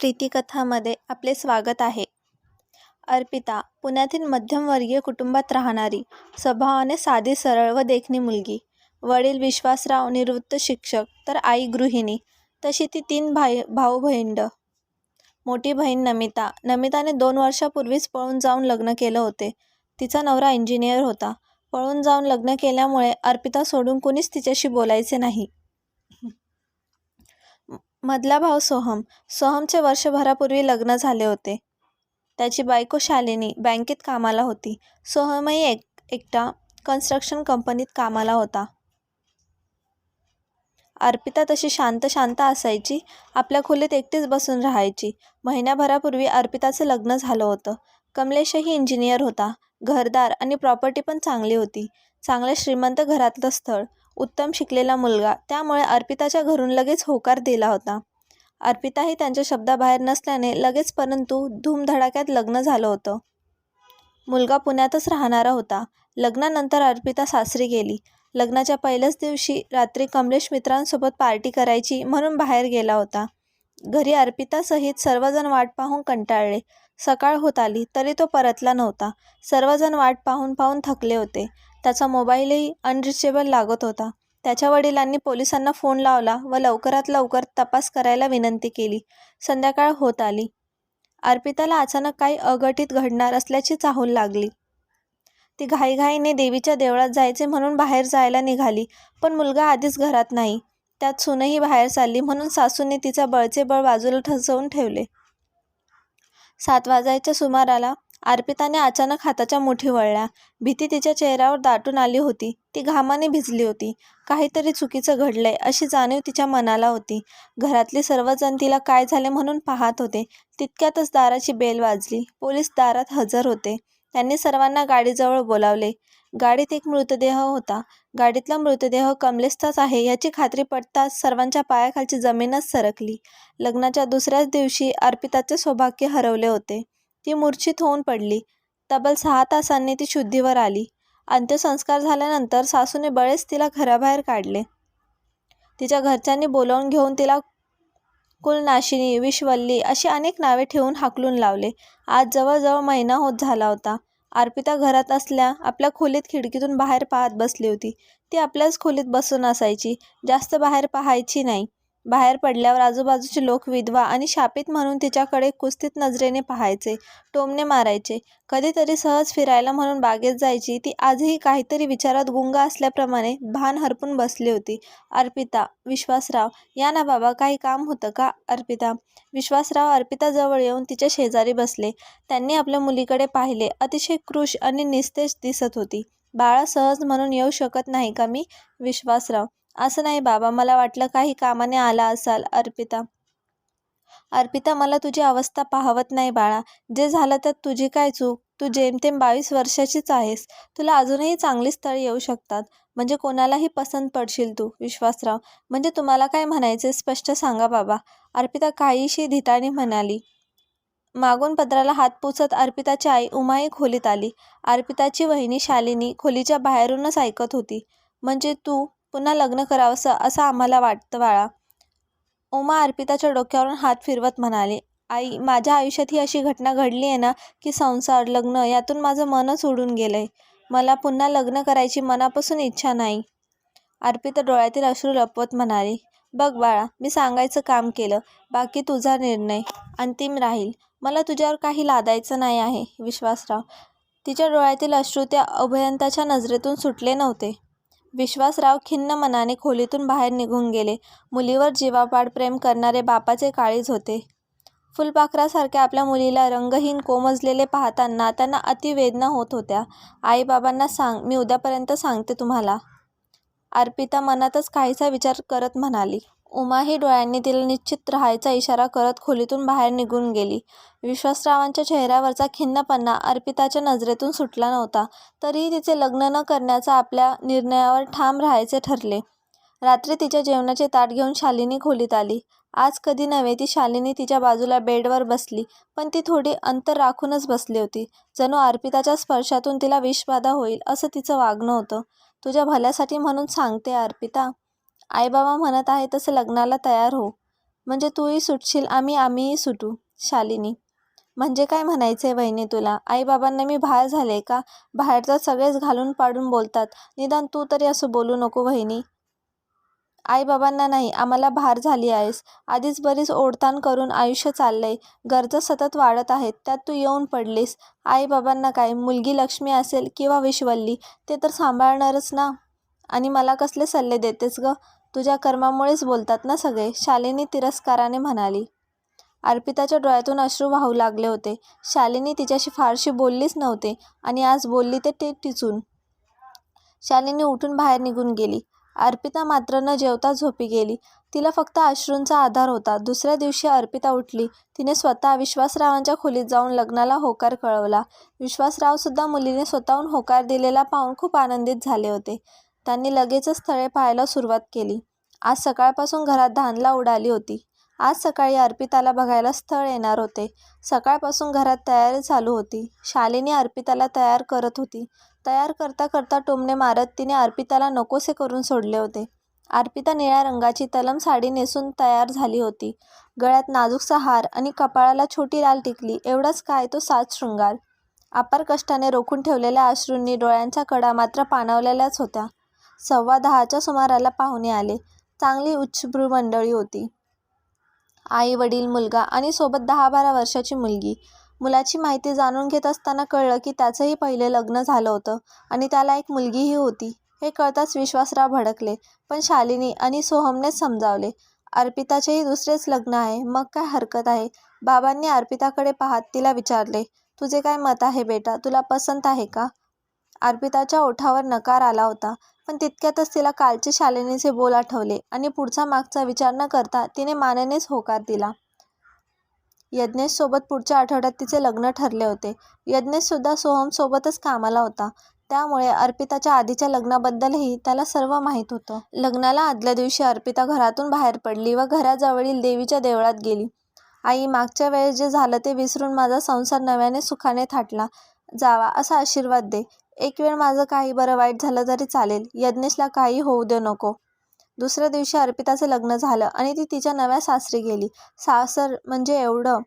प्रीतिकथामध्ये आपले स्वागत आहे. अर्पिता पुण्यातील मध्यमवर्गीय कुटुंबात राहणारी स्वभावाने साधी सरळ व देखणी मुलगी वडील विश्वासराव निवृत्त शिक्षक तर आई गृहिणी तशी ती तीन भाई भाऊ बहिंड मोठी बहीण नमिता नमिताने दोन वर्षापूर्वीच पळून जाऊन लग्न केलं होते. तिचा नवरा इंजिनियर होता. पळून जाऊन लग्न केल्यामुळे अर्पिता सोडून कुणीच तिच्याशी बोलायचे नाही. मधला भाऊ सोहम. सोहमचे वर्षभरापूर्वी लग्न झाले होते. त्याची बायको शालिनी बँकेत कामाला होती. सोहमही एक एकटा कन्स्ट्रक्शन कंपनीत कामाला होता. अर्पिता तशी शांत शांत असायची. आपल्या खोलीत एकटीच बसून राहायची. महिन्याभरापूर्वी अर्पिताचं लग्न झालं होतं. कमलेशही इंजिनियर होता. घरदार आणि प्रॉपर्टी पण चांगली होती. चांगल्या श्रीमंत घरातलं स्थळ. उत्तम शिकलेला मुलगा. त्यामुळे अर्पिताच्या घरून लगेच होकार दिला होता. अर्पिताही त्यांच्या शब्दाबाहेर नसल्याने लगेच परंतु धूमधडाक्यात लग्न झालं होतं. मुलगा पुण्यातच राहणारा होता. लग्नानंतर अर्पिता सासरी गेली. लग्नाच्या पहिल्याच दिवशी रात्री कमलेश मित्रांसोबत पार्टी करायची म्हणून बाहेर गेला होता. घरी अर्पितासहित सर्वजण वाट पाहून कंटाळले. सकाळ होत आली तरी तो परतला नव्हता. सर्वजण वाट पाहून पाहून थकले होते. त्याचा मोबाईलही अनरिचेबल लागत होता. त्याच्या वडिलांनी पोलिसांना फोन लावला व लवकरात लवकर तपास करायला विनंती केली. संध्याकाळ होत आली. अर्पिताला अचानक काही अघटित घडणार असल्याची चाहूल लागली. ती घाईघाईने देवीच्या देवळात जायचे म्हणून बाहेर जायला निघाली पण मुलगा आधीच घरात नाही. त्यात सुनही बाहेर चालली म्हणून सासूने तिचा बळचे बळ बाजूला ठसवून ठेवले. सात वाजायच्या सुमाराला अर्पिताने अचानक हाताच्या मुठी वळल्या. भीती तिच्या चेहऱ्यावर दाटून आली होती. ती घामाने भिजली होती. काहीतरी चुकीचं घडलंय अशी जाणीव तिच्या मनाला होती. घरातली सर्वजण तिला काय झाले म्हणून पाहत होते. तितक्यातच दाराची बेल वाजली. पोलीस दारात हजर होते. त्यांनी सर्वांना गाडीजवळ बोलावले. गाडीत एक मृतदेह होता. गाडीतला मृतदेह कमलेशचाच आहे याची खात्री पडताच सर्वांच्या पायाखालची जमीनच सरकली. लग्नाच्या दुसऱ्याच दिवशी अर्पिताचे सौभाग्य हरवले होते. ती मूर्छित होऊन पडली. तब्बल सहा तासांनी ती शुद्धीवर आली. अंत्यसंस्कार झाल्यानंतर सासूने बळेच तिला घराबाहेर काढले. तिच्या घरच्यांनी बोलावून घेऊन तिला कुलनाशिनी विश्वल्ली अशी अनेक नावे ठेवून हाकलून लावले. आज जवळजवळ महिना होत झाला होता. अर्पिता घरात असल्या आपल्या खोलीत खिडकीतून बाहेर पाहत बसली होती. ती आपल्याच खोलीत बसून असायची. जास्त बाहेर पाहायची नाही. बाहेर पडल्यावर आजूबाजूचे लोक विधवा आणि शापित म्हणून तिच्याकडे कुस्तीत नजरेने पाहायचे टोमणे मारायचे. कधीतरी सहज फिरायला म्हणून बागेत जायची ती आजही काहीतरी विचारात गुंग असल्याप्रमाणे भान हरपून बसली होती. अर्पिता विश्वासराव या ना बाबा काही काम होतं का? अर्पिता विश्वासराव अर्पिताजवळ येऊन तिच्या शेजारी बसले. त्यांनी आपल्या मुलीकडे पाहिले. अतिशय कृश आणि निस्तेज दिसत होती. बाळा सहज म्हणून येऊ शकत नाही का मी? विश्वासराव असं नाही बाबा मला वाटलं काही कामाने आला असाल अर्पिता. अर्पिता मला तुझी अवस्था पाहवत नाही बाळा. जे झालं तर तुझी काय चूक? तू जेमतेम बावीस वर्षाचीच आहेस. तुला अजूनही चांगली स्थळे येऊ शकतात. म्हणजे कोणालाही पसंत पडशील तू विश्वासराव. म्हणजे तुम्हाला काय म्हणायचे स्पष्ट सांगा बाबा. अर्पिता काहीशी धिटाणी म्हणाली. मागून पत्राला हात पुसत अर्पिताची आई उमाई खोलीत आली. अर्पिताची वहिनी शालिनी खोलीच्या बाहेरूनच ऐकत होती. म्हणजे तू पुन्हा लग्न करावंसं असं आम्हाला वाटतं बाळा. उमा अर्पिताच्या डोक्यावरून हात फिरवत म्हणाली आई माझ्या आयुष्यात ही अशी घटना घडली आहे ना की संसार लग्न यातून माझं मनच उडून गेलं आहे मला पुन्हा लग्न करायची मनापासून इच्छा नाही. अर्पिता डोळ्यातील अश्रू लपवत म्हणाली बघ बाळा मी सांगायचं काम केलं बाकी तुझा निर्णय अंतिम राहील. मला तुझ्यावर काही लादायचं नाही आहे विश्वासराव. तिच्या डोळ्यातील अश्रू त्या अभयंताच्या नजरेतून सुटले नव्हते. विश्वासराव खिन्न मनाने खोलीतून बाहेर निघून गेले. मुलीवर जीवापाड प्रेम करणारे बापाचे काळीज होते. फुलपाखरासारख्या आपल्या मुलीला रंगहीन कोमजलेले पाहताना त्यांना अतिवेदना होत होत्या. आईबाबांना सांग मी उद्यापर्यंत सांगते तुम्हाला. अर्पिता मनातच काहीसा विचार करत म्हणाली. उमाही डोळ्यांनी तिला निश्चित राहायचा इशारा करत खोलीतून बाहेर निघून गेली. विश्वासरावांच्या चेहऱ्यावरचा खिन्नपणा अर्पिताच्या नजरेतून सुटला नव्हता. तरीही तिचे लग्न न करण्याचा आपल्या निर्णयावर ठाम राहायचे ठरले. रात्री तिच्या जेवणाचे ताट घेऊन शालिनी खोलीत आली. आज कधी नव्हे ती शालिनी तिच्या बाजूला बेडवर बसली पण ती थोडी अंतर राखूनच बसली होती. जणू अर्पिताच्या स्पर्शातून तिला विषबाधा होईल असं तिचं वागणं होतं. तुझ्या भल्यासाठी म्हणून सांगते अर्पिता. आईबाबा म्हणत आहे तसं लग्नाला तयार हो. म्हणजे तूही सुटशील आम्ही आम्हीही सुटू. शालिनी म्हणजे काय म्हणायचं आहे वहिनी तुला? आईबाबांना मी बाहेर झाले का? बाहेर तर सगळेच घालून पाडून बोलतात. निदान तू तरी असं बोलू नको वहिनी आईबाबांना नाही आम्हाला भार झाली आहेस. आधीच बरीच ओढताण करून आयुष्य चाललंय. गरजा सतत वाढत आहेत त्यात तू येऊन पडलीस. आईबाबांना काय मुलगी लक्ष्मी असेल किंवा विश्वल्ली ते तर सांभाळणारच ना? आणि मला कसले सल्ले देतेस ग? तुझ्या कर्मामुळेच बोलतात ना सगळे. शालिनी तिरस्काराने म्हणाली. अर्पिताच्या डोळ्यातून अश्रू वाहू लागले होते. शालिनी तिच्याशी फारशी बोललीच नव्हते आणि आज बोलली ते टिचून. शालिनी उठून बाहेर निघून गेली. अर्पिता मात्र न जेवता झोपी गेली. तिला फक्त अश्रूंचा आधार होता. दुसऱ्या दिवशी अर्पिता उठली. तिने स्वतः विश्वासरावांच्या खोलीत जाऊन लग्नाला होकार कळवला. विश्वासरावसुद्धा मुलीने स्वतःहून होकार दिलेला पाहून खूप आनंदित झाले होते. त्यांनी लगेचच स्थळे पाहायला सुरुवात केली. आज सकाळपासून घरात धानला उडाली होती. आज सकाळी अर्पिताला बघायला स्थळ येणार होते. सकाळपासून घरात तयारी चालू होती. शालिनी अर्पिताला तयार करत होती. तयार करता करता टोमणे मारत तिने अर्पिताला नकोसे करून सोडले होते. अर्पिता निळ्या रंगाची तलम साडी नेसून तयार झाली होती. गळ्यात नाजूकसा हार आणि कपाळाला छोटी लाल टिकली. एवढाच काय तो सात शृंगार. अपार कष्टाने रोखून ठेवलेल्या अश्रूंनी डोळ्यांच्या कडा मात्र पाणवलेल्याच होत्या. सव्वा दहाच्या सुमाराला पाहुणे आले. चांगली उच्चभ्रू मंडळी होती. आई वडील मुलगा आणि सोबत दहा बारा वर्षाची मुलगी. मुलाची माहिती जाणून घेत असताना कळलं की त्याचंही पहिले लग्न झालं होतं आणि त्याला एक मुलगीही होती. हे कळताच विश्वासराव भडकले पण शालिनी आणि सोहमनेच समजावले. अर्पिताचेही दुसरेच लग्न आहे मग काय हरकत आहे? बाबांनी अर्पिताकडे पाहत तिला विचारले तुझे काय मत आहे बेटा? तुला पसंत आहे का? अर्पिताच्या ओठावर नकार आला होता. पण तितक्यातच तिला कालचे शालिनीचे बोल आठवले आणि पुढचा मागचा विचार न करता तिने मानेनेच होकार दिला. यज्ञेशसोबत पुढच्या आठवड्यात तिचे लग्न ठरले होते. यज्ञेशसुद्धा सोहमसोबतच कामाला होता. त्यामुळे अर्पिताच्या आधीच्या लग्नाबद्दलही त्याला सर्व माहीत होतं. लग्नाला आदल्या दिवशी अर्पिता घरातून बाहेर पडली व घराजवळील देवीच्या देवळात गेली. आई मागच्या वेळेस जे झालं ते विसरून माझा संसार नव्याने सुखाने थाटला. जावा असा आशीर्वाद दे. एक वेळ माझं काही बरं वाईट झालं तरी चालेल. यज्ञेशला काही होऊ दे नको. दुसऱ्या दिवशी अर्पिताचं लग्न झालं आणि ती तिच्या नव्या सासरी गेली. सासर म्हणजे एवढं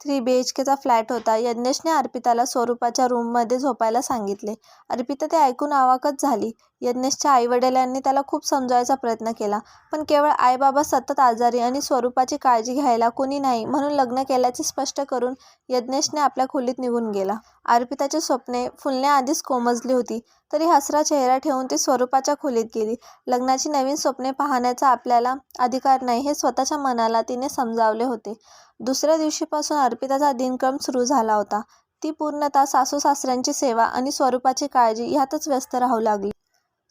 थ्री बी एच केचा फ्लॅट होता. यज्ञेशने अर्पिताला स्वरूपाच्या रूममध्ये झोपायला सांगितले. अर्पिता ते ऐकून आवाकच झाली. यज्ञेशच्या आईवडिलांनी त्याला खूप समजावायचा प्रयत्न केला. पण केवळ आईबाबा सतत आजारी आणि स्वरूपाची काळजी घ्यायला कोणी नाही म्हणून लग्न केल्याचे स्पष्ट करून यज्ञेशने आपल्या खोलीत निघून गेला. अर्पिताची स्वप्ने फुलण्याआधीच कोमजली होती तरी हसरा चेहरा ठेवून ती स्वरूपाच्या खोलीत गेली. लग्नाची नवीन स्वप्ने पाहण्याचा आपल्याला अधिकार नाही हे स्वतःच्या मनाला तिने समजावले होते. दुसऱ्या दिवशीपासून अर्पिताचा दिनक्रम सुरू झाला होता. ती पूर्णतः सासू सासऱ्यांची सेवा आणि स्वरूपाची काळजी ह्यातच व्यस्त राहू लागली.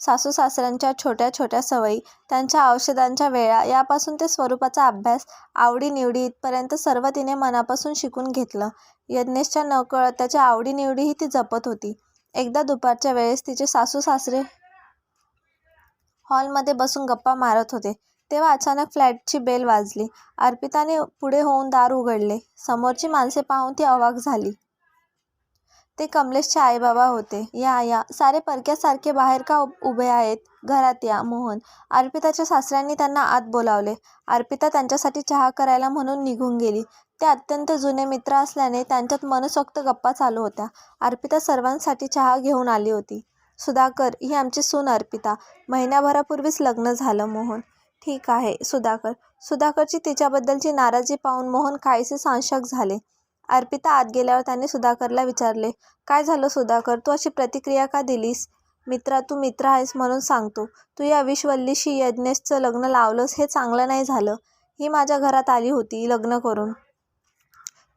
सासू सासऱ्यांच्या छोट्या छोट्या सवयी त्यांच्या औषधांच्या वेळा यापासून ते स्वरूपाचा अभ्यास आवडीनिवडी इथपर्यंत सर्व तिने मनापासून शिकून घेतलं. यज्ञेशच्या नकळत त्याच्या आवडीनिवडीही ती जपत होती. एकदा दुपारच्या वेळेस तिचे सासू सासरे हॉलमध्ये बसून गप्पा मारत होते. तेव्हा अचानक फ्लॅटची बेल वाजली. अर्पिताने पुढे होऊन दार उघडले. समोरची माणसे पाहून ती अवाक झाली. ते कमलेशचे आईबाबा होते. या या सारे परक्यासारखे बाहेर का उभे आहेत? घरात या मोहन. अर्पिताच्या सासऱ्यांनी त्यांना आत बोलावले. अर्पिता त्यांच्यासाठी चहा करायला म्हणून निघून गेली. ते अत्यंत जुने मित्र असल्याने त्यांच्यात मनसोक्त गप्पा चालू होत्या. अर्पिता सर्वांसाठी चहा घेऊन आली होती. सुधाकर ही आमची सून अर्पिता. महिन्याभरापूर्वीच लग्न झालं मोहन. ठीक आहे सुधाकर. सुधाकरची तिच्याबद्दलची नाराजी पाहून मोहन काहीसे सांशक झाले. अर्पिता आत गेल्यावर त्याने सुधाकरला विचारले काय झालं सुधाकर? तू अशी प्रतिक्रिया का दिलीस? मित्रा तू मित्र आहेस म्हणून सांगतो. तू या विश्वल्लीशी यज्ञेशचं लग्न लावलंस हे चांगलं नाही झालं. ही माझ्या घरात आली होती लग्न करून.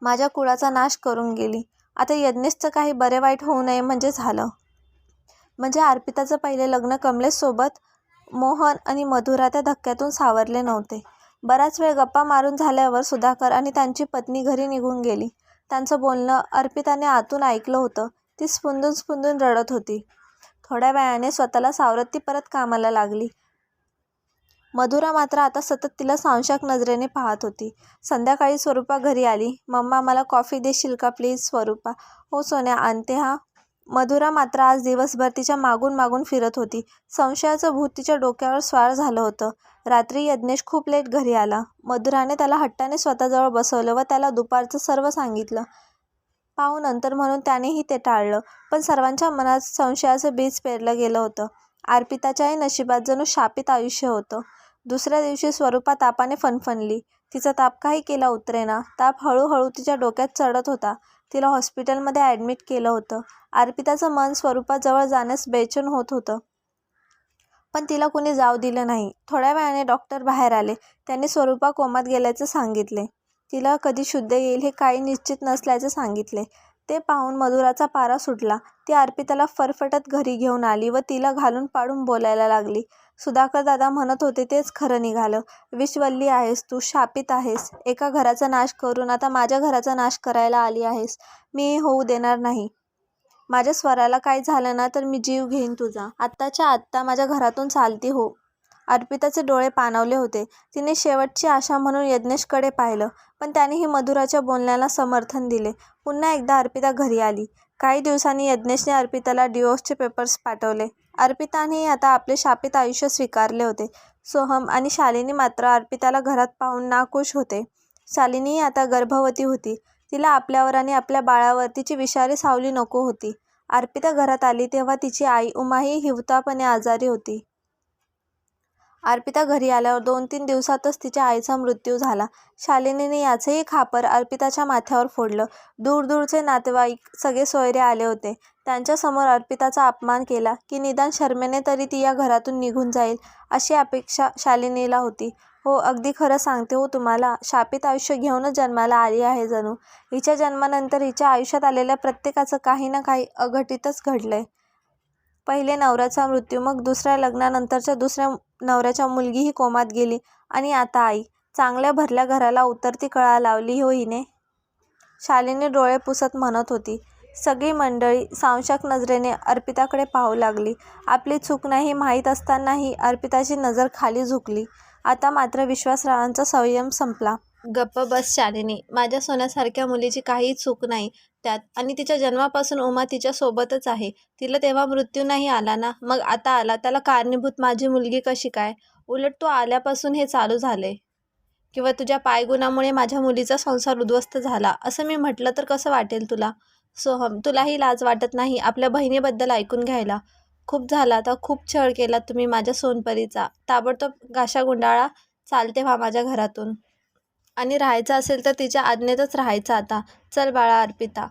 माझ्या कुळाचा नाश करून गेली. आता यज्ञेशचं काही बरे वाईट होऊ नये म्हणजे झालं. म्हणजे अर्पिताचं पहिले लग्न कमलेशसोबत मोहन आणि मधुरा त्या धक्क्यातून सावरले नव्हते. बराच वेळ गप्पा मारून झाल्यावर सुधाकर आणि त्यांची पत्नी घरी निघून गेली. त्यांचं बोलणं अर्पिताने आतून ऐकलं होतं. ती स्पुंदून स्पुंदून रडत होती. थोड्या वेळाने स्वतःला सावरत ती परत कामाला लागली. मधुरा मात्र आता सतत तिला सांशाक नजरेने पाहत होती. संध्याकाळी स्वरूपा घरी आली. मम्मा मला कॉफी देशील का प्लीज स्वरूपा? हो सोन्या आणते हा. मधुरा मात्र आज दिवसभर तिच्या मागून मागून फिरत होती. संशयाचं भूत तिच्या डोक्यावर स्वार झालं होतं. रात्री यज्ञेश खूप लेट घरी आला. मधुराने त्याला हट्टाने स्वतःजवळ बसवलं व त्याला दुपारचं सर्व सांगितलं. पाहू नंतर म्हणून त्यानेही ते टाळलं. पण सर्वांच्या मनात संशयाचं बीज पेरलं गेलं होतं. अर्पिताच्याही नशिबात जणू शापित आयुष्य होतं. दुसऱ्या दिवशी स्वरूपा तापाने फणफणली. तिचा ताप काही केला उतरेना. ताप हळूहळू तिच्या डोक्यात चढत होता. तिला हॉस्पिटलमध्ये ॲडमिट केलं होतं. अर्पिताचं मन स्वरूपाजवळ जाण्यास बेचैन होत होतं. पण तिला कुणी जाऊ दिलं नाही. थोड्या वेळाने डॉक्टर बाहेर आले. त्यांनी स्वरूपा कोमात गेल्याचं सांगितले. तिला कधी शुद्ध येईल हे काही निश्चित नसल्याचे सांगितले. ते पाहून मधुराचा पारा सुटला. ती अर्पिताला फरफटत घरी घेऊन आली व तिला घालून पाडून बोलायला लागली. सुधाकरदादा म्हणत होते तेच खरं निघालं. विषवल्ली आहेस तू, शापित आहेस. एका घराचा नाश करून आता माझ्या घराचा नाश करायला आली आहेस. मी होऊ देणार नाही. माझ्या स्वराला काय झालं ना तर मी जीव घेईन तुझा. आत्ताच्या आत्ता माझ्या घरातून चालती हो. अर्पिताचे डोळे पाणावले होते. तिने शेवटची आशा म्हणून यज्ञेशकडे पाहिलं. पण त्यानेही मधुराच्या बोलण्याला समर्थन दिले. पुन्हा एकदा अर्पिता घरी आली. काही दिवसांनी यज्ञेशने अर्पिताला डिव्होर्सचे पेपर्स पाठवले. अर्पितानेही आता आपले शापित आयुष्य स्वीकारले होते. सोहम आणि शालिनी मात्र अर्पिताला घरात पाहून नाखुश होते. शालिनीही आता गर्भवती होती. तिला आपल्यावर आणि आपल्या बाळावर तिची विषारी सावली नको होती. अर्पिता घरात आली तेव्हा तिची आई उमाही हिवतापणे आजारी होती. अर्पिता घरी आल्यावर दोन तीन दिवसातच तिच्या आईचा मृत्यू झाला. शालिनीने याचंही खापर अर्पिताच्या माथ्यावर फोडलं. दूरदूरचे नातेवाईक सगळे सोयरे आले होते. त्यांच्यासमोर अर्पिताचा अपमान केला की निदान शर्मेने तरी ती या घरातून निघून जाईल अशी अपेक्षा शालिनीला होती. हो अगदी खरं सांगते हो तुम्हाला. शापित आयुष्य घेऊनच जन्माला आली आहे जणू. हिच्या जन्मानंतर हिच्या आयुष्यात आलेल्या प्रत्येकाचं काही ना काही अघटितच आहे पहिले नवऱ्याचा मृत्यू, मग दुसऱ्या लग्नानंतरच्या दुसऱ्या नवऱ्याच्या मुलगीही कोमात गेली आणि आता आई. चांगल्या भरल्या घराला उतरती कळा लावली हो हिने. शालिनी डोळे पुसत म्हणत होती. सगळी मंडळी सांशक नजरेने अर्पिताकडे पाहू लागली. आपली चूक नाही माहीत असतानाही अर्पिताची नजर खाली झुकली. आता मात्र विश्वासरावांचा संयम संपला. गप्प बस शालिनी. माझ्या सोन्यासारख्या मुलीची काही चूक नाही त्यात आणि तिच्या जन्मापासून उमा तिच्या सोबतच आहे. तिला तेव्हा मृत्यू नाही आला ना, मग आता आला त्याला कारणीभूत माझी मुलगी कशी काय? उलट तू आल्यापासून हे चालू झाले किंवा तुझ्या पायगुणामुळे माझ्या मुलीचा संसार उद्ध्वस्त झाला असं मी म्हटलं तर कसं वाटेल तुला? सोहम, तुलाही लाज वाटत नाही आपल्या बहिणीबद्दल ऐकून घ्यायला? खूप झाला आता. खूप छळ केलात तुम्ही माझ्या सोनपरीचा. ताबडतोब गाशा गुंडाळा. चालते व्हा माझ्या घरातून. आणि राहायचं असेल तर तिच्या आज्ञेतच राहायचं आता. चल बाळा अर्पिता.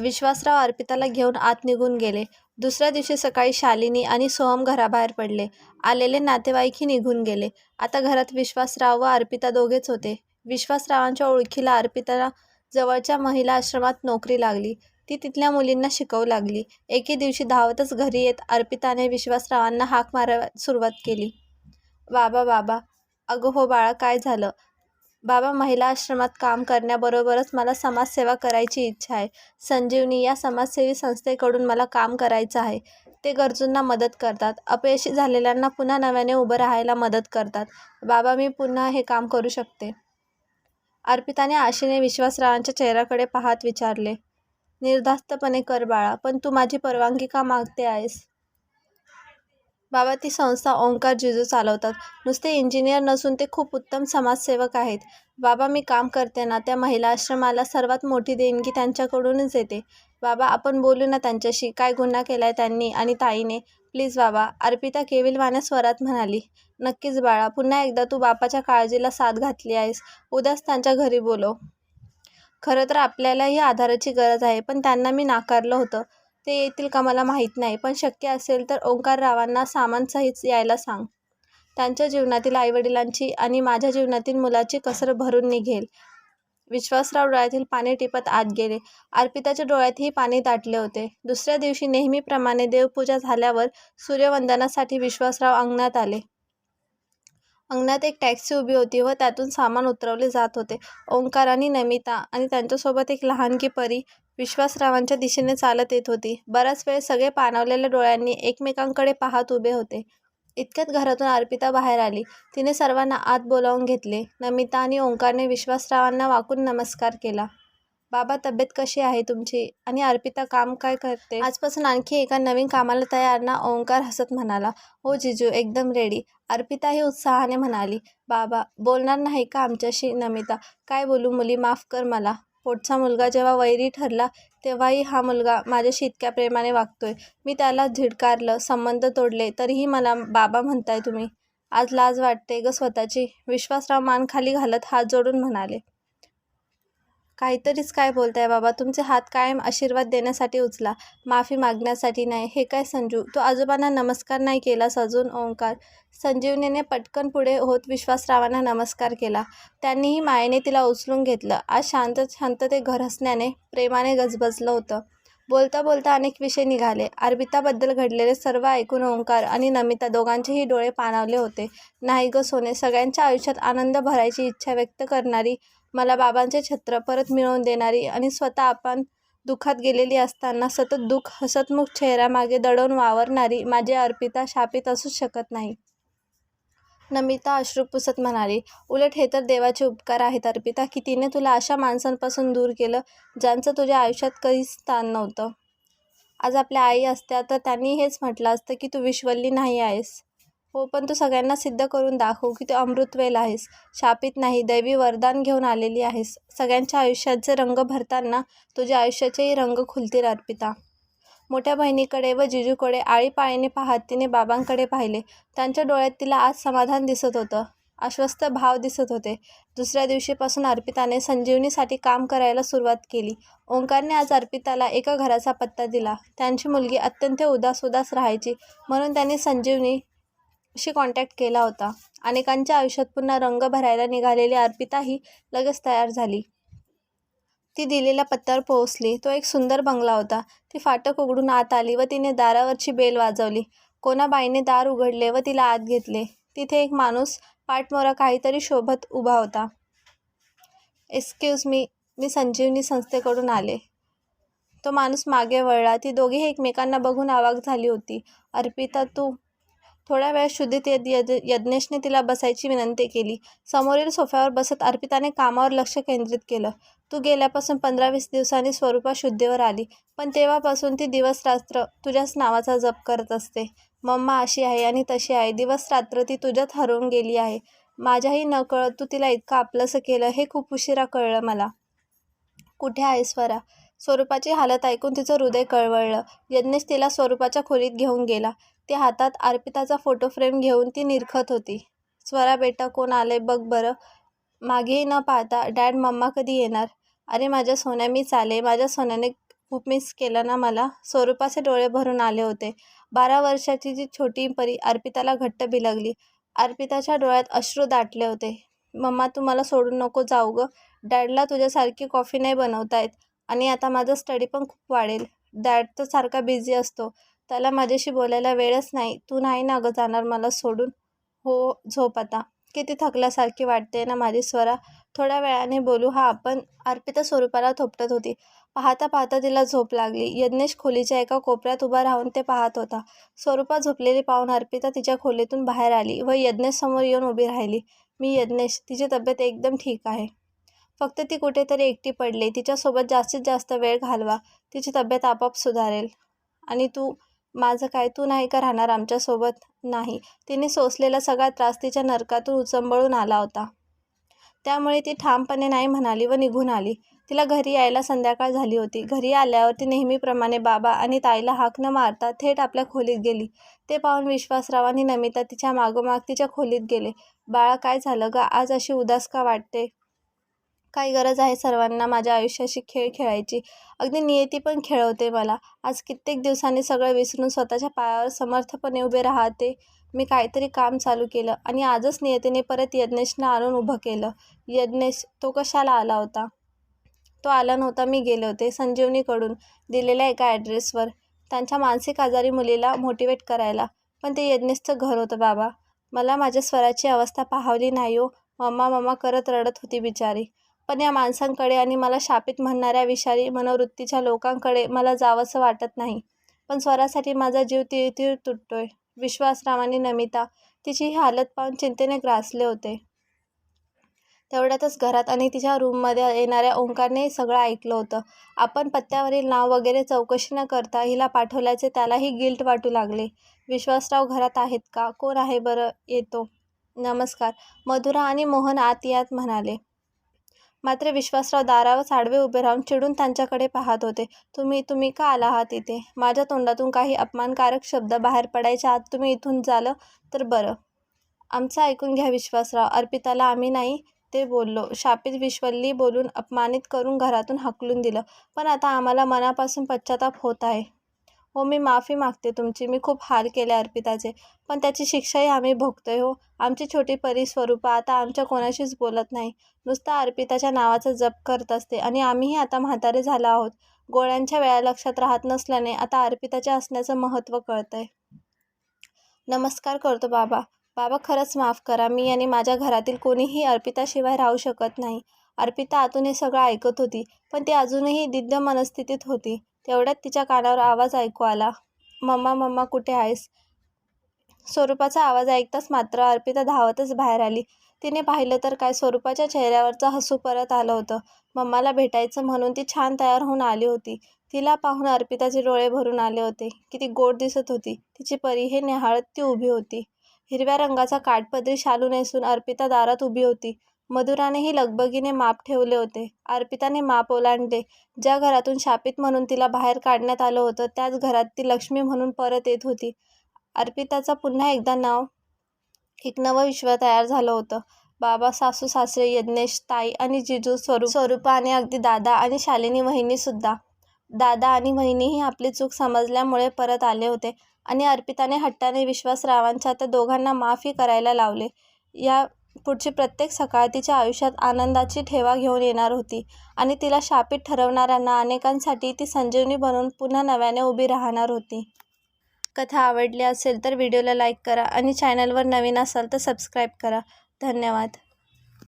विश्वासराव अर्पिताला घेऊन आत निघून गेले. दुसऱ्या दिवशी सकाळी शालिनी आणि सोहम घराबाहेर पडले. आलेले नातेवाईकही निघून गेले. आता घरात विश्वासराव व अर्पिता दोघेच होते. विश्वासरावांच्या ओळखीला अर्पिताला जवळच्या महिला आश्रमात नोकरी लागली. ती तिथल्या मुलींना शिकवू लागली. एके दिवशी धावतच घरी येत अर्पिताने विश्वासरावांना हाक मारायला सुरुवात केली. बाबा बाबा. अगं हो बाळा काय झालं? बाबा महिला आश्रमात काम करण्याबरोबरच मला समाजसेवा करायची इच्छा आहे. संजीवनी या समाजसेवी संस्थेकडून मला काम करायचं आहे. ते गरजूंना मदत करतात. अपयशी झालेल्यांना पुन्हा नव्याने उभं राहायला मदत करतात. बाबा मी पुन्हा हे काम करू शकते. अर्पिताने आशेने विश्वासरावांच्या चेहऱ्याकडे पाहत विचारले. निर्धास्तपणे कर बाळा. पण तू माझी परवानगी का मागते आहेस? बाबा ती संस्था ओंकार जिजू चालवतात. नुसते इंजिनियर नसून ते खूप उत्तम समाजसेवक आहेत. बाबा मी काम करते ना त्या महिला आश्रमाला सर्वात मोठी देणगी त्यांच्याकडूनच येते. बाबा आपण बोलू ना त्यांच्याशी. काय गुन्हा केलाय त्यांनी आणि ताईने? प्लीज बाबा. अर्पिता केविलवाण्या स्वरात म्हणाली. नक्कीच बाळा. पुन्हा एकदा तू बापाच्या काळजीला साथ घातली आहेस. उद्याच त्यांच्या घरी बोलव. खरं तर आपल्यालाही आधाराची गरज आहे. पण त्यांना मी नाकारलं होतं. ते येतील का मला माहीत नाही. पण शक्य असेल तर ओंकाररावांना सामानसहित यायला सांग. त्यांच्या जीवनातील आईवडिलांची आणि माझ्या जीवनातील मुलाची कसर भरून निघेल. विश्वासराव डोळ्यातील पाणी टिपत आत गेले. अर्पिताच्या डोळ्यातही पाणी दाटले होते. दुसऱ्या दिवशी नेहमीप्रमाणे देवपूजा झाल्यावर सूर्यवंदनासाठी विश्वासराव अंगणात आले. अंगणात एक टॅक्सी उभी होती व त्यातून सामान उतरवले जात होते. ओंकार आणि नमिता आणि त्यांच्यासोबत एक लहानगी परी विश्वासरावांच्या दिशेने चालत येत होती. बराच वेळ सगळे पाणावलेल्या डोळ्यांनी एकमेकांकडे पाहत उभे होते. इतक्यात घरातून अर्पिता बाहेर आली. तिने सर्वांना आत बोलावून घेतले. नमिता आणि ओंकारने विश्वासरावांना वाकून नमस्कार केला. बाबा तब्येत कशी आहे तुमची आणि अर्पिता काम काय करते आजपासून आणखी एका नवीन कामाला तयार ना ओंकार हसत म्हणाला हो जिजू एकदम रेडी अर्पिताही उत्साहाने म्हणाली बाबा बोलणार नाही का आमच्याशी नमिता काय बोलू मुली माफ कर मला पोटचा मुलगा जेव्हा वैरी ठरला तेव्हाही हा मुलगा माझ्याशी इतक्या प्रेमाने वागतोय. मी त्याला झिडकारलं संबंध तोडले तरीही मला बाबा म्हणताय तुम्ही. आज लाज वाटते ग स्वतःची. विश्वासराव मान खाली घालत हात जोडून म्हणाले. काहीतरीच काय बोलताय बाबा? तुमचे हात कायम आशीर्वाद देण्यासाठी उचला. माफी मागण्यासाठी नाही. हे काय संजू? तू आजोबांना नमस्कार नाही केलास अजून ओंकार? संजीवनीने पटकन पुढे होत विश्वासरावांना नमस्कार केला. त्यांनीही मायेने तिला उचलून घेतलं. आज शांत शांत ते घर हसण्याने प्रेमाने गजबजलं होतं. बोलता बोलता अनेक विषय निघाले. अर्बिताबद्दल घडलेले सर्व ऐकून ओंकार आणि नमिता दोघांचेही डोळे पाणावले होते. नाही ग सोने सगळ्यांच्या आयुष्यात आनंद भरायची इच्छा व्यक्त करणारी मला बाबांचे छत्र परत मिळवून देणारी आणि स्वतः आपण दुःखात गेलेली असताना सतत दुःख हसतमुख चेहऱ्यामागे दडवून वावरणारी माझी अर्पिता शापित असूच शकत नाही. नमिता अश्रू पुसत म्हणाली उलट हे तर देवाचे उपकार आहेत अर्पिता. की तिने तुला अशा माणसांपासून दूर केलं ज्यांचं तुझ्या आयुष्यात कधीच स्थान नव्हतं? आज आपल्या आई असत्या तर त्यांनी हेच म्हटलं असतं की तू विश्वल्ली नाही आहेस. हो पण तू सगळ्यांना सिद्ध करून दाखव की तू अमृतवेल आहेस. शापित नाही दैवी वरदान घेऊन आलेली आहेस. सगळ्यांच्या आयुष्याचे रंग भरताना तुझ्या आयुष्याचेही रंग खुलतील अर्पिता. मोठ्या बहिणीकडे व जिजूकडे आळीपाळीने पाहत तिने बाबांकडे पाहिले. त्यांच्या डोळ्यात तिला आज समाधान दिसत होतं. आश्वस्त भाव दिसत होते. दुसऱ्या दिवशीपासून अर्पिताने संजीवनीसाठी काम करायला सुरुवात केली. ओंकारने आज अर्पिताला एका घराचा पत्ता दिला. त्यांची मुलगी अत्यंत उदास उदास राहायची. म्हणून त्यांनी संजीवनी शी कॉन्टॅक्ट केला होता. अनेकांच्या आयुष्यात पुन्हा रंग भरायला निघालेली अर्पिताही लगेच तयार झाली. ती दिलेल्या पत्त्यावर पोहोचली. तो एक सुंदर बंगला होता. ती फाटक उघडून आत आली व तिने दारावरची बेल वाजवली. कोणाबाईने दार उघडले व तिला आत घेतले. तिथे एक माणूस पाठमोरा काहीतरी शोभत उभा होता. एक्सक्यूज मी मी संजीवनी संस्थेकडून आले. तो माणूस मागे वळला. ती दोघेही एकमेकांना बघून आवाक झाली होती. अर्पिता तू थोड्या वेळात शुद्धीत यद यज्ञेशने तिला बसायची विनंती केली. समोरील सोफ्यावर बसत अर्पिताने कामावर लक्ष केंद्रित केलं. तू गेल्यापासून पंधरा वीस दिवसांनी स्वरूपा शुद्धीवर आली. पण तेव्हापासून ती दिवस रात्र तुझ्याच नावाचा जप करत असते. मम्मा अशी आहे आणि तशी आहे. दिवस रात्र ती तुझ्यात हरवून गेली आहे. माझ्याही न कळत तू तिला इतकं आपलंसं केलं हे खूप उशिरा कळलं मला. कुठे आहे स्वरा स्वरूपाची हालत ऐकून तिचं हृदय कळवळलं. यज्ञेश तिला स्वरूपाच्या खोलीत घेऊन गेला. ती हातात अर्पिताचा फोटो फ्रेम घेऊन ती निरखत होती. स्वरा बेटा कोण आले बघ बरं. मागेही न पाहता डॅड मम्मा कधी येणार? अरे माझ्या सोन्या मीच आले. माझ्या सोन्याने खूप मिस केलं ना मला. स्वरूपाचे डोळे भरून आले होते. बारा वर्षाची जी छोटी परी अर्पिताला घट्ट बिलगली. अर्पिताच्या डोळ्यात अश्रू दाटले होते. मम्मा तू मला सोडून नको जाऊ गं. डॅडला तुझ्यासारखी कॉफी नाही बनवता येत आणि आता माझा स्टडी पण खूप वाढेल. डॅड तर सारखा बिझी असतो. त्याला माझ्याशी बोलायला वेळच नाही. तू नाही ना गं जाणार मला सोडून? हो झोप आता. किती थकल्यासारखी वाटते ना माझी स्वरा. थोड्या वेळाने बोलू. हा आपण अर्पिता स्वरूपाला थोपटत होती. पाहता पाहता तिला झोप लागली. यज्ञेश खोलीच्या एका कोपऱ्यात उभा राहून ते पाहत होता. स्वरूपा झोपलेली पाहून अर्पिता तिच्या खोलीतून बाहेर आली व यज्ञेश समोर येऊन उभी राहिली. मी यज्ञेश तिची तब्येत एकदम ठीक आहे. फक्त ती कुठेतरी एकटी पडली. तिच्यासोबत जास्तीत जास्त वेळ घालवा. तिची तब्येत आपोआप सुधारेल. आणि तू माझं काय तू नाही का राहणार आमच्यासोबत? नाही. तिने सोसलेला सगळा त्रास तिच्या नरकातून उचंबळून आला होता. त्यामुळे ती ठामपणे नाही म्हणाली व निघून आली. तिला घरी यायला संध्याकाळ झाली होती. घरी आल्यावर ती नेहमीप्रमाणे बाबा आणि ताईला हाक न मारता थेट आपल्या खोलीत गेली. ते पाहून विश्वासराव आणि नमिता तिच्या मागोमाग तिच्या खोलीत गेले. बाळा काय झालं ग? आज अशी उदास का वाटते? काय गरज आहे सर्वांना माझ्या आयुष्याशी खेळ खेळायची. अगदी नियती पण खेळवते मला. आज कित्येक दिवसांनी सगळं विसरून स्वतःच्या पायावर समर्थपणे उभे राहते. मी काहीतरी काम चालू केलं आणि आजच नियतीने परत यज्ञेशनं आणून उभं केलं. यज्ञेश तो कशाला आला होता? तो आला नव्हता मी गेले होते संजीवनीकडून दिलेल्या एका ॲड्रेसवर त्यांच्या मानसिक आजारी मुलीला मोटिवेट करायला. पण ते यज्ञेशचं घर होतं बाबा. मला माझ्या स्वराची अवस्था पाहावली नाही हो. मम्मा मम्मा करत रडत होती बिचारी. पण या माणसांकडे आणि मला शापित म्हणणाऱ्या विषारी मनोवृत्तीच्या लोकांकडे मला जावंसं वाटत नाही. पण स्वरासाठी माझा जीव तिळतिळ तुटतोय. विश्वासराव आणि नमिता तिची ही हालत पाहून चिंतेने ग्रासले होते. तेवढ्यातच घरात आणि तिच्या रूममध्ये येणाऱ्या ओंकारने सगळं ऐकलं होतं. आपण पत्त्यावरील नाव वगैरे चौकशी न करता हिला पाठवल्याचे त्यालाही गिल्ट वाटू लागले. विश्वासराव घरात आहेत का? कोण आहे बरं येतो? नमस्कार. मधुरा आणि मोहन आत यात म्हणाले. मात्र विश्वासराव दारावर साडवे उभे राहून चिडून त्यांच्याकडे पाहत होते. तुम्ही तुम्ही का आला आहात इथे? माझ्या तोंडातून काही अपमानकारक शब्द बाहेर पडायच्या आत तुम्ही इथून झालं तर बरं. आमचं ऐकून घ्या विश्वासराव. अर्पिताला आम्ही नाही. ते बोललो. शापित विश्वल्ली बोलून अपमानित करून घरातून हाकलून दिलं. पण आता आम्हाला मनापासून पश्चाताप होत आहे. हो मी माफी मागते तुमची. मी खूप हाल केले अर्पिताचे. पण त्याची शिक्षाही आम्ही भोगतोय हो. आमची छोटी परी स्वरूपा आता आमच्या कोणाशीच बोलत नाही. नुसता अर्पिताच्या नावाचा जप करत असते आणि आम्हीही आता म्हातारे झालो आहोत. गोळ्यांच्या वेळा लक्षात राहत नसल्याने आता अर्पिताच्या असण्याचं महत्त्व कळतंय. नमस्कार करतो बाबा. बाबा खरंच माफ करा. मी आणि माझ्या घरातील कोणीही अर्पिताशिवाय राहू शकत नाही. अर्पिता आतून हे सगळं ऐकत होती पण ती अजूनही दिद्ध मनस्थितीत होती. तेवढ्यात तिच्या कानावर आवाज ऐकू आला. मम्मा मम्मा कुठे आहेस? स्वरूपाचा आवाज ऐकताच मात्र अर्पिता धावतच बाहेर आली. तिने पाहिलं तर काय स्वरूपाच्या चेहऱ्यावरचं हसू परत आलं होतं. मम्माला भेटायचं म्हणून ती छान तयार होऊन आली होती. तिला पाहून अर्पिताचे डोळे भरून आले होते. किती गोड दिसत होती. तिची परी हे निहाळत ती उभी होती. हिरव्या रंगाचा काठपदरी शालू नेसून अर्पिता दारात उभी होती. मधुरानेही लगबगीने माप ठेवले होते. अर्पिताने माप ओलांडले. ज्या घरातून शापित म्हणून तिला बाहेर काढण्यात आलं होतं त्याच घरात ती लक्ष्मी म्हणून परत येत होती. अर्पिताचं पुन्हा एकदा नाव एक नवं विश्व तयार झालं होतं. बाबा सासू सासरे यज्ञेश ताई आणि जिजू स्वरूप स्वरूपा आणि अगदी दादा आणि शालिनी वहिनीसुद्धा दादा आणि वहिनीही आपली चूक समजल्यामुळे परत आले होते आणि अर्पिताने हट्टाने विश्वासरावांच्या त्या दोघांना माफी करायला लावले. या पुढची प्रत्येक सकाळ तिच्या आयुष्यात आनंदाची ठेवा घेऊन येणार होती आणि तिला शापित ठरवणाऱ्यांना अनेकांसाठी ती संजीवनी बनून पुन्हा नव्याने उभी राहणार होती. कथा आवडली असेल तर व्हिडिओला लाईक करा आणि चॅनलवर नवीन असाल तर सबस्क्राईब करा. धन्यवाद.